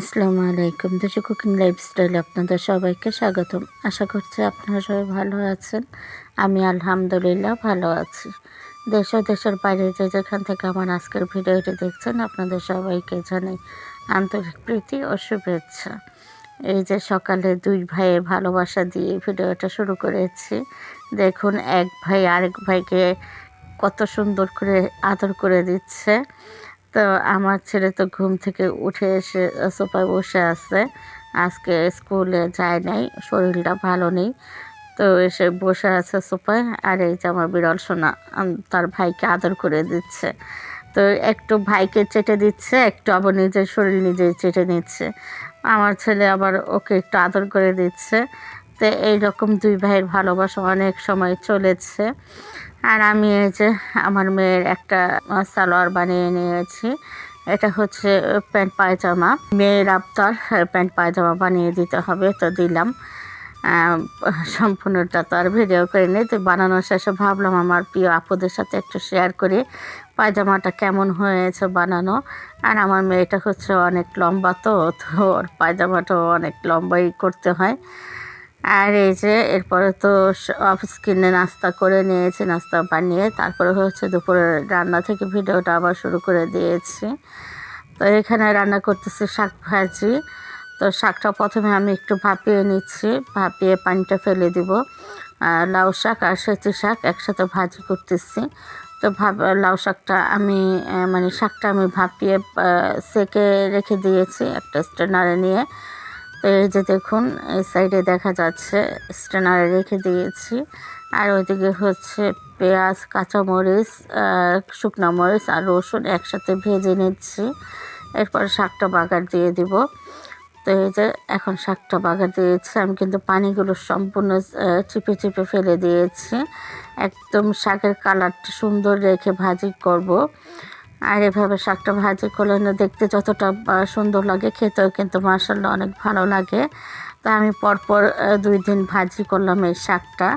আসসালামু আলাইকুম দেশে কুকিং লাইফস্টাইলে আপনাদের সবাইকে স্বাগতম। আশা করছি আপনারা সবাই ভালো আছেন। আমি আলহামদুলিল্লাহ ভালো আছি। দেশ ও দেশের বাইরে যে যেখান থেকে আমার আজকের ভিডিওটি দেখছেন, আপনাদের সবাইকে জানাই আন্তরিক প্রীতি ও শুভেচ্ছা। এই যে সকালে দুই ভাইয়ে ভালোবাসা দিয়ে ভিডিওটা শুরু করেছি। দেখুন, এক ভাই আরেক ভাইকে কত সুন্দর করে আদর করে দিচ্ছে। তো আমার ছেলে তো ঘুম থেকে উঠে এসে সোফায় বসে আছে। আজকে স্কুলে যায় নাই, শরীরটা ভালো নেই। তো এসে বসে আছে সোফায়, আর এই যে আমার বিরল সোনা তার ভাইকে আদর করে দিচ্ছে। তো একটু ভাইকে চেটে দিচ্ছে, একটু আবার নিজের শরীর নিজেই চেটে নিচ্ছে। আমার ছেলে আবার ওকে একটু আদর করে দিচ্ছে। তো এইরকম দুই ভাইয়ের ভালোবাসা অনেক সময় চলেছে। আর আমি এই যে আমার মেয়ের একটা সালোয়ার বানিয়ে নিয়েছি। এটা হচ্ছে প্যান্ট পায়জামা। মেয়ের আবতার আহ, প্যান্ট পায়জামা বানিয়ে দিতে হবে তো দিলাম। সম্পূর্ণটা তো আর ভিডিও করে করিনি তো বানানো শেষে ভাবলাম আমার প্রিয় আপুদের সাথে একটু শেয়ার করি পায়জামাটা কেমন হয়েছে বানানো। আর আমার মেয়েটা হচ্ছে অনেক লম্বা তো তো ওর পায়জামাটাও অনেক লম্বাই করতে হয়। আর এই যে এরপরে তো অফিস কিনে নাস্তা করে নিয়েছি, নাস্তা বানিয়ে, তারপরে হচ্ছে দুপুরে রান্না থেকে ভিডিওটা আবার শুরু করে দিয়েছি। তো এখানে রান্না করতেছি শাক ভাজি। তো শাকটা প্রথমে আমি একটু ভাপিয়ে নিচ্ছি, ভাপিয়ে পানিটা ফেলে দিব। লাউ শাক আর সেচি শাক একসাথে ভাজি করতেছি। তো ভাব লাউ শাকটা আমি মানে শাকটা আমি ভাপিয়ে সেকে রেখে দিয়েছি একটা স্ট্রেনারে নিয়ে। তো এই যে দেখুন, এই সাইডে দেখা যাচ্ছে স্ট্রেনারে রেখে দিয়েছি। আর ওইদিকে হচ্ছে পেঁয়াজ, কাঁচামরিচ শুকনো মরিচ আর রসুন একসাথে ভেজে নিচ্ছি। এরপর শাকটা বাগার দিয়ে দিব। তো এই যে এখন শাকটা বাগার দিয়েছি। আমি কিন্তু পানিগুলো সম্পূর্ণ চিপে চিপে ফেলে দিয়েছি। একদম শাকের কালারটা সুন্দর রেখে ভাজি করব। আর এভাবে শাকটা ভাজি করলে না দেখতে যতটা সুন্দর লাগে, খেতেও কিন্তু মার্শাল্লাহ অনেক ভালো লাগে। তা আমি পরপর দুই দিন ভাজি করলাম এই শাকটা।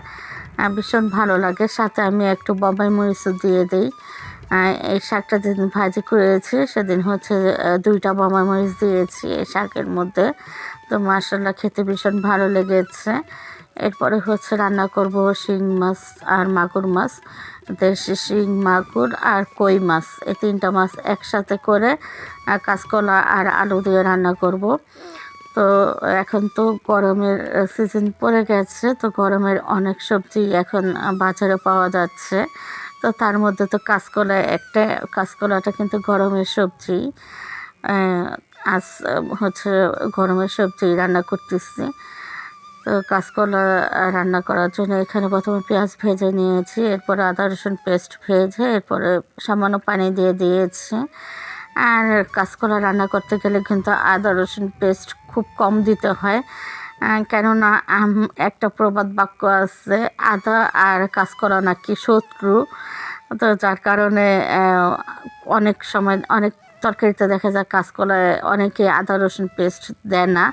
ভীষণ ভালো লাগে। সাথে আমি একটু বম্বাই মরিচও দিয়ে দিই। এই শাকটা যেদিন ভাজি করেছি, সেদিন হচ্ছে দুইটা বম্বাই মরিচ দিয়েছি এই শাকের মধ্যে। তো মার্শাল্লাহ খেতে ভীষণ ভালো লেগেছে। এরপরে হচ্ছে রান্না করব শিং মাছ আর মাগুর মাছ, দেশি শিং, মাগুর আর কই মাছ। এই তিনটা মাছ একসাথে করে কাঁচকলা আর আলু দিয়ে রান্না করব। তো এখন তো গরমের সিজন পড়ে গেছে, তো গরমের অনেক সবজি এখন বাজারে পাওয়া যাচ্ছে। তো তার মধ্যে তো কাঁচকলা একটা, কাঁচকলাটা কিন্তু গরমের সবজি। আজ হচ্ছে গরমের সবজি রান্না করতেছি। কাঁচকলা রান্না করার জন্য এখানে প্রথমে পেঁয়াজ ভেজে নিয়েছি, এরপরে আদা রসুন পেস্ট ভেজে, এরপরে সামান্য পানি দিয়ে দিয়েছি। আর কাঁচকলা রান্না করতে গেলে কিন্তু আদা রসুন পেস্ট খুব কম দিতে হয় কেননা একটা প্রবাদ বাক্য আছে, আদা আর কাঁচকলা নাকি শত্রু। তো যার কারণে অনেক সময়, অনেক তরকারিতে দেখা যায় কাঁচকলায় অনেকে আদা রসুন পেস্ট দেয় না।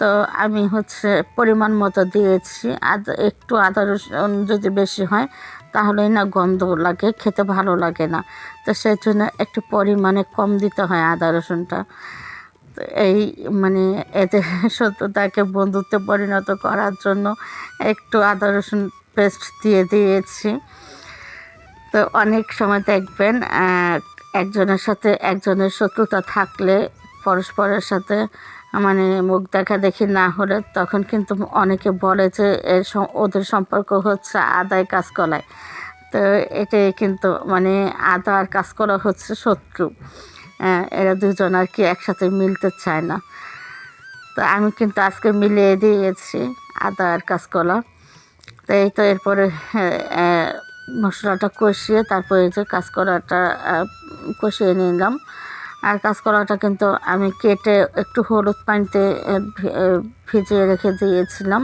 তো আমি হচ্ছে পরিমাণ মতো দিয়েছি। আদা, একটু আদা রসুন যদি বেশি হয়, তাহলেই না গন্ধ লাগে, খেতে ভালো লাগে না। তো সেই জন্য একটু পরিমাণে কম দিতে হয় আদা রসুনটা। তো এই মানে এতে সত্যতাকে বন্ধুত্বে পরিণত করার জন্য একটু আদা রসুন পেস্ট দিয়ে দিয়েছি। তো অনেক সময় দেখবেন একজনের সাথে একজনের শত্রুতা থাকলে পরস্পরের সাথে মানে মুখ দেখা দেখি না হলে তখন কিন্তু অনেকে বলে যে এর ওদের সম্পর্ক হচ্ছে আদায় কাজকলায় তো এটাই কিন্তু মানে আদা আর কাজকলা হচ্ছে শত্রু। আহ, এরা দুজন আর কি একসাথে মিলতে চায় না। তো আমি কিন্তু আজকে মিলিয়ে দিয়েছি আদা আর কাঁচকলা। তো এই তো এরপরে হ্যাঁ, মশলাটা কষিয়ে তারপরে যে কাঁচকলাটা আহ, কষিয়ে নিলাম। আর কাঁচকলাটা কিন্তু আমি কেটে একটু হলুদ পানিতে ভিজিয়ে রেখে দিয়েছিলাম।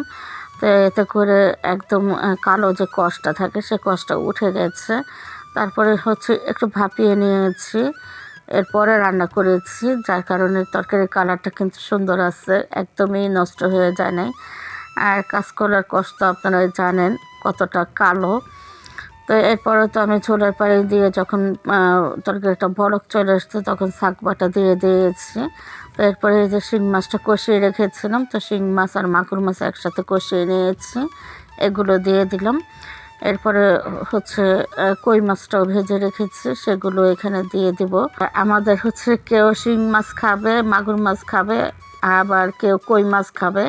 তো এতে করে একদম কালো যে কষটা থাকে, সে কষটা উঠে গেছে। তারপরে হচ্ছে একটু ভাপিয়ে নিয়েছি। এরপরে রান্না করেছি, যার কারণে তরকারির কালারটা কিন্তু সুন্দর আছে, একদমই নষ্ট হয়ে যায় নাই। আর কাঁচকলার কষ্ট আপনারা জানেন কতটা কালো। তো এরপরে তো আমি ছোলার পাড়ি দিয়ে যখন তরকারিটা বরক চলে আসছে তখন শাক বাটা দিয়ে দিয়েছি। তো এরপরে এই যে শিং মাছটা কষিয়ে রেখেছিলাম, তো শিং মাছ আর মাগুর মাছ একসাথে কষিয়ে নিয়েছি, এগুলো দিয়ে দিলাম। এরপরে হচ্ছে কই মাছটাও ভেজে রেখেছি, সেগুলো এখানে দিয়ে দিব। আমাদের হচ্ছে কেউ শিং মাছ খাবে, মাগুর মাছ খাবে, আবার কেউ কই মাছ খাবে।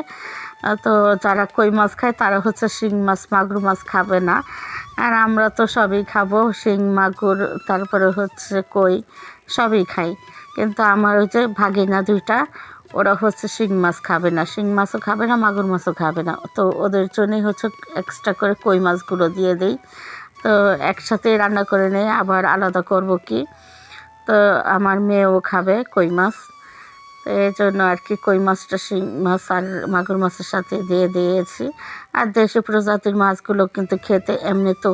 তো যারা কই মাছ খায় তারা হচ্ছে শিং মাছ, মাগুর মাছ খাবে না। আর আমরা তো সবই খাব, শিং, মাগুর, তারপরে হচ্ছে কই, সবই খাই। কিন্তু আমার ওই যে ভাগিনা দুইটা, ওরা হচ্ছে শিং মাছ খাবে না, শিং মাছও খাবে না, মাগুর মাছও খাবে না। তো ওদের জন্যই হচ্ছে এক্সট্রা করে কই মাছগুলো দিয়ে দিই। তো একসাথে রান্না করে নিয়ে আবার আলাদা করব কি? তো আমার মেয়েও খাবে কই মাছ। তো এই জন্য আর কি কই মাছটা শিং মাছ আর মাগুর মাছের সাথে দিয়ে দিয়েছি। আর দেশি প্রজাতির মাছগুলো কিন্তু খেতে এমনি তো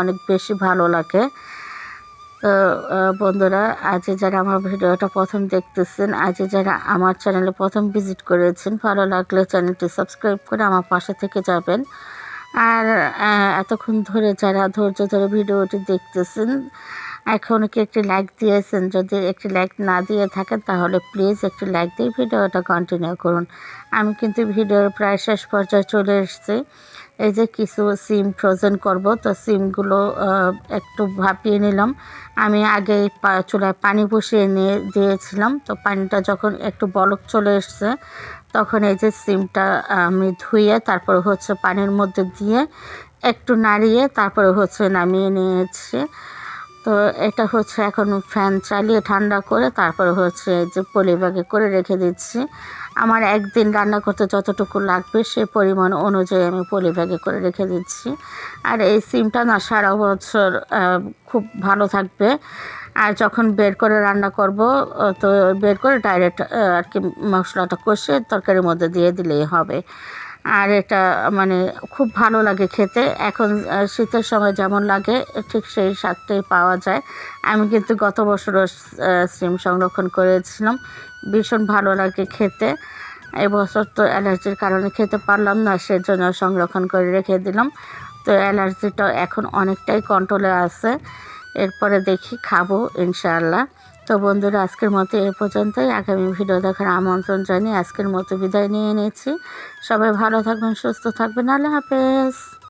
অনেক বেশি ভালো লাগে। তো বন্ধুরা, আজ যারা আমার ভিডিওটা প্রথম দেখতেছেন, আজ যারা আমার চ্যানেলে প্রথম ভিজিট করেছেন, ভালো লাগলে চ্যানেলটি সাবস্ক্রাইব করে আমার পাশে থেকে যাবেন। আর এতক্ষণ ধরে যারা ধৈর্য ধরে ভিডিওটি দেখতেছেন এখন কি একটি লাইক দিয়েছেন? যদি একটি লাইক না দিয়ে থাকেন, তাহলে প্লিজ একটি লাইক দিয়ে ভিডিওটা কন্টিনিউ করুন। আমি কিন্তু ভিডিওর প্রায় শেষ পর্যায়ে চলে এসেছি। এই যে কিছু সিম ফ্রোজেন করব, তো সিমগুলো একটু ভাপিয়ে নিলাম। আমি আগে চুলায় পানি বসিয়ে নিয়ে দিয়েছিলাম। তো পানিটা যখন একটু বলক চলে এসছে, তখন এই যে সিমটা আমি ধুয়ে, তারপরে হচ্ছে পানির মধ্যে দিয়ে একটু নাড়িয়ে, তারপরে হচ্ছে নামিয়ে নিয়েছি। তো এটা হচ্ছে এখন ফ্যান চালিয়ে ঠান্ডা করে তারপরে হচ্ছে যে পলি ব্যাগে করে রেখে দিচ্ছি। আমার একদিন রান্না করতে যতটুকু লাগবে সে পরিমাণ অনুযায়ী আমি পলি ব্যাগে করে রেখে দিচ্ছি। আর এই সিমটা না সারা বছর খুব ভালো থাকবে। আর যখন বের করে রান্না করব তো বের করে ডাইরেক্ট আর কি মশলাটা কষে তরকারির মধ্যে দিয়ে দিলেই হবে। আর এটা মানে খুব ভালো লাগে খেতে। এখন শীতের সময় যেমন লাগে, ঠিক সেই স্বাদটাই পাওয়া যায়। আমি কিন্তু গত বছরও সিম সংরক্ষণ করেছিলাম। ভীষণ ভালো লাগে খেতে। এবছর তো অ্যালার্জির কারণে খেতে পারলাম না, সেজন্য সংরক্ষণ করে রেখে দিলাম। তো অ্যালার্জিটা এখন অনেকটাই কন্ট্রোলে আছে। এরপরে দেখি, খাব, ইনশাআল্লাহ। তো বন্ধুরা, আজকের মতো এ পর্যন্তই। আগামী ভিডিও দেখার আমন্ত্রণ জানিয়ে আজকের মতো বিদায় নিয়ে নিচ্ছি। সবাই ভালো থাকবেন, সুস্থ থাকবেন। আল্লাহ হাফেজ।